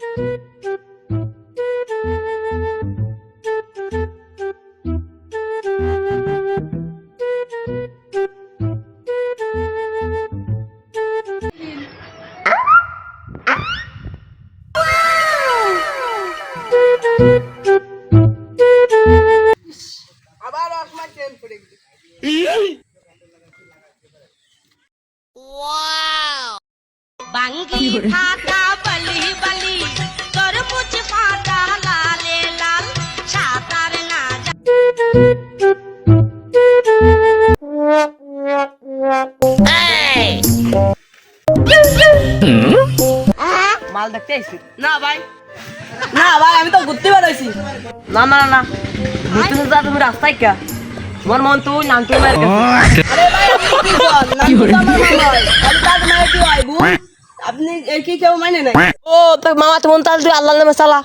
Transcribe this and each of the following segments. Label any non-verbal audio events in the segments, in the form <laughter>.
Wow! Bangi, thaka, bali, bali. মাল দেখতে আইছি। না ভাই। না ভাই আমি তো ঘুরতে বেরোইছি। না না না ঘুরতে যা তুমি রাস্তায় কে? তোমার মন তো নামতে মার আরে ভাই আপনি কি বল নামতে আমার মন আমি তার মানে কি হয় বু আপনি এই কি কেউ মানে নাই? ও তো মামা তো মন তাল তুই আল্লাহর নামে সালা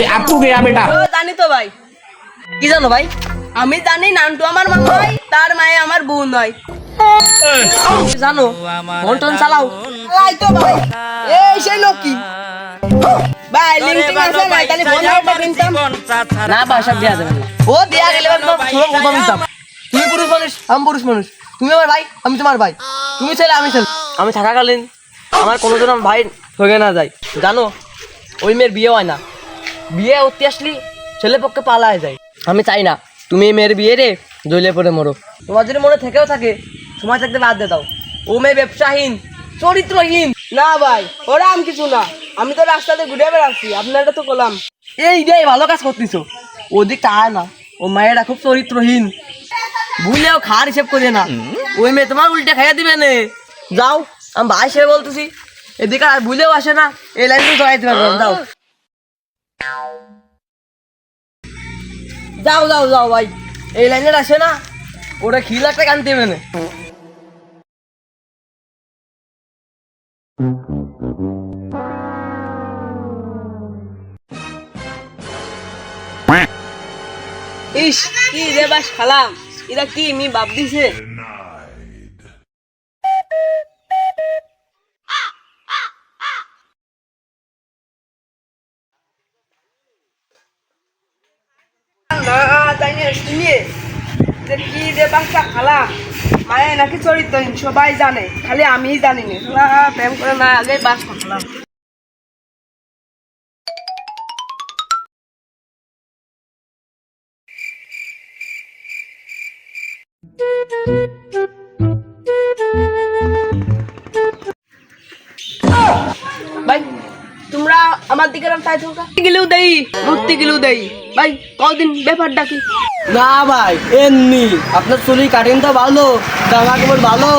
अब अब तू गया बेटा ও জানি তো ভাই কি জানো ভাই আমি জানি নান্টু আমার মামা হয় তার মায়ে আমার বোন হয় জানো ফোন টোন চালাও চালাই তো ভাই এই সেই লোক কি ভাই লিঙ্ক টিং আছে ভাই তাহলে ফোন নাম্বার কিনতাম না ভাই সব দেয়া যাবে না। ও দেয়া গেলে এবার তো ছোট কথা নিতাম তুমি পুরুষ মানুষ আমি পুরুষ মানুষ তুমি আমার ভাই আমি তোমার ভাই তুমি ছেলে আমি ছেলে আমি থাকাকালীন আমার কোনোদিন আমার ভাই ঠকে না যায় জানো ওই মেয়ের বিয়ে হয় না বিয়ে হতে আসলি ছেলে পক্ষে পালায় যায়। আমি চাই না, তুমি মেয়ের বিয়ে রে জইলে পড়ে মরো। তোমার যদি মনে থেকেও থাকে, সময় থাকতে বাদ দিয়ে দাও। ও মেয়ে ব্যবসাহীন, চরিত্রহীন। না ভাই, ওরা আমি কিছু না। আমি তো রাস্তাতে ঘুরে বেড়াচ্ছি আপনারা তো করলাম এই রে ভালো কাজ করতেছো। ওদিক তাহায় না, ও মায়েরা খুব চরিত্রহীন। ভুলেও খার হিসেব করে না। ওই মেয়ে তোমার উল্টে খাইয়া দিবে নে। যাও, আমি ভাই সে বলতেছি, এদিকে আর ভুলেও আসে না। এই লাইন তো যাও। যাও যাও যাও ভাই। এই লাইনের আসে না। ওরা খিল একটা কানতে হবে না ইস, কি রে বাস খালাম এরা কি মি বাপ দিছে? যে যে বাচ্চা খালা। নাকি সবাই জানে। খালি আমিই জানি না। প্রেম করে না, আগে বাচ্চা খালা ভাই আমার দিকে তাই ধোকা। গেলেও দেই ঘুরতে গেলেও দেই। ভাই কদিন ব্যাপার ডাকি না ভাই এমনি। আপনার চুলি কাটিং তো ভালো জামা কাপড় ভালো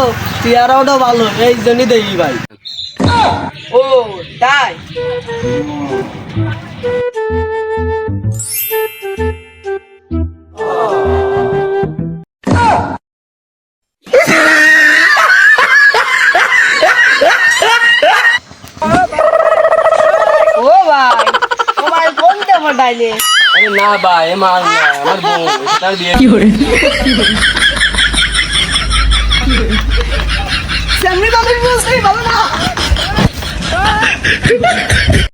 চেয়ারাওটা ভালো এই জন্যই দেই ভাই। ও তাই? দেবো ডাইলে। আরে না ভাই এ মার না আমার বউ তার বিয়ে। সেমনি মানুষ বুঝতেই ভালো না। <laughs>